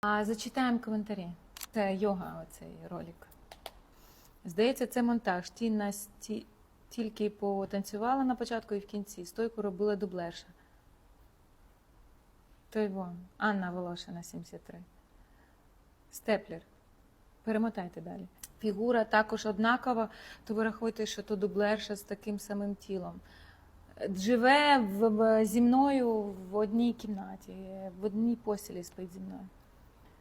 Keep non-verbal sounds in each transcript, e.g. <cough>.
А зачитаємо коментарі. Це йога, оцей ролик. Здається, це монтаж. Тіна сті... тільки потанцювала на початку і в кінці. Стойку робила дублерша. Той вон. Анна Волошина, 73. Степлер. Перемотайте далі. Фігура також однакова, то ви рахуєте, що то дублерша з таким самим тілом. Живе в, в- зі мною в одній кімнаті, в одній постілі спить зі мною.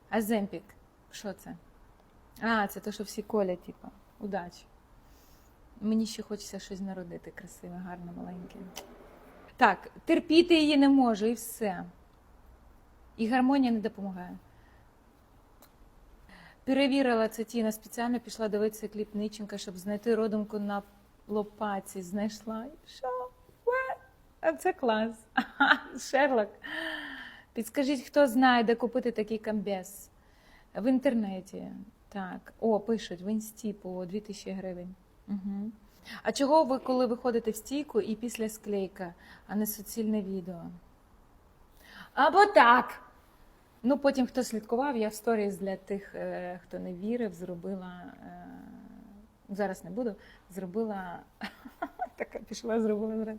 А Земпік, що це? А, це те, що всі колять, типу. Удачі. Мені ще хочеться щось народити красиве, гарне, маленьке. Так, терпіти її не можу, і все. І гармонія не допомагає. Перевірила це Тіна, спеціально пішла дивитися кліп Ниченка, щоб знайти родинку на лопаці. Знайшла. Що? А це клас. <laughs> Шерлок. Підскажіть, хто знає, де купити такий комбез? В інтернеті. Так. О, пишуть, в інсті по 2000 гривень. Угу. А чого ви, коли виходите в стійку і після склейка, а не суцільне відео? Або так. Ну, потім, хто слідкував, я в сторіс для тих, е, хто не вірив, зробила. е, Зараз не буду. Зробила <laughs> така пішла, зробила.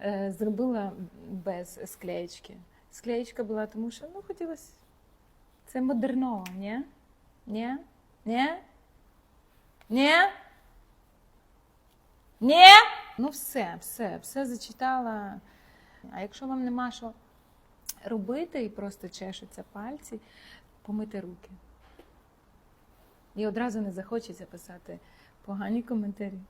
Е, Зробила без склеєчки. Склеєчка була, тому що ну, хотілося. Це модерново, ні? Ні? Ні? Ні? Ні? Ну, все, все, все зачитала. А якщо вам нема що робити і просто чешуться пальці, помити руки. І одразу не захочеться писати погані коментарі.